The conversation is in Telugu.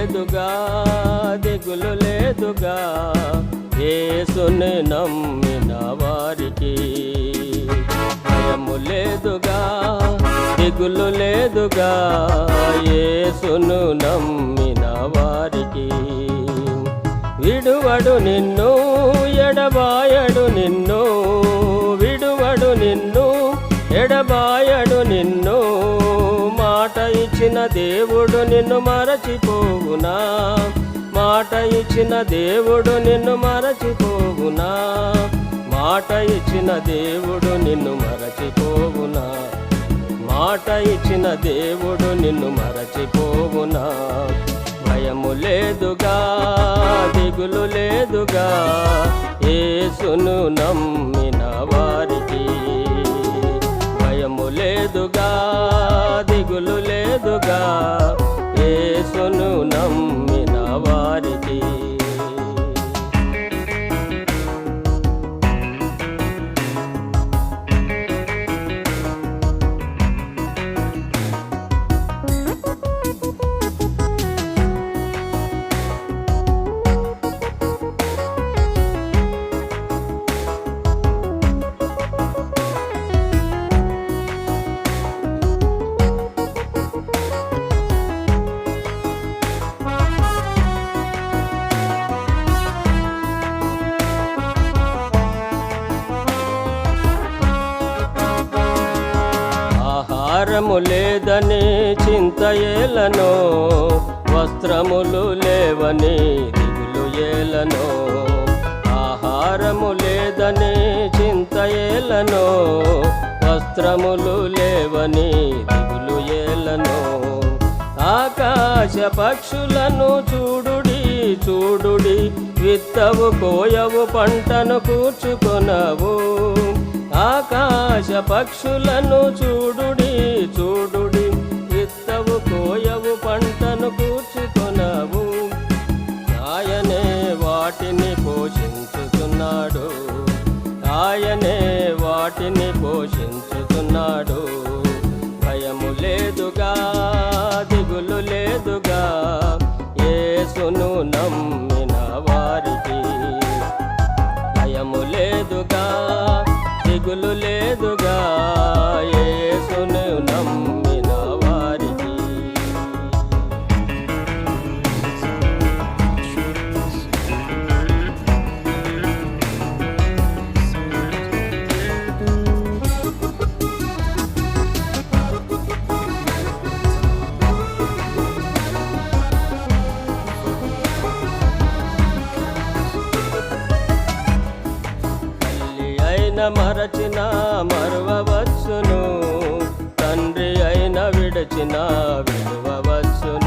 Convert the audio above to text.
లేదుగా దిగులు లేదుగా ఏసుని నమ్మిన వారికి. భయము లేదుగా దిగులు లేదుగా ఏసును నమ్మిన వారికి. విడువడు నిన్ను ఎడబాయడు నిన్ను. విడువడు నిన్ను ఎడబాయడు నిన్ను. మాట ఇచ్చిన దేవుడు నిన్ను మరచిపోవునా? మాట ఇచ్చిన దేవుడు నిన్ను మరచిపోవునా? మాట ఇచ్చిన దేవుడు నిన్ను మరచిపోవునా? మాట ఇచ్చిన దేవుడు నిన్ను మరచిపోవునా? భయము లేదుగా దిగులు లేదుగా ఏసును నమ్మిన వారికి. భయము లేదుగా ఆహారము లేదని చింతయేలనో వస్త్రములు లేవని దిగులు ఏలనో ఆహారము లేదని చింతయేలనో వస్త్రములు లేవని దిగులు ఏలనో. ఆకాశ పక్షులను చూడుడి చూడుడి విత్తవు కోయవు పంటను కూర్చుకొనవు. ఆకాశ పక్షులను చూడుడి చూడుడి విత్తవు కోయవు పంటను కూర్చుకొనవు. ఆయనే వాటిని పోషించుతున్నాడు. ఆయనే వాటిని పోషించుతున్నాడు. భయము లేదుగా దిగులు లేదుగా ఏసును నమ్ము దిగులు లేదుగా. అయిన మరచిన మరవవచ్చును. తండ్రి అయిన విడచిన విడువవచ్చును.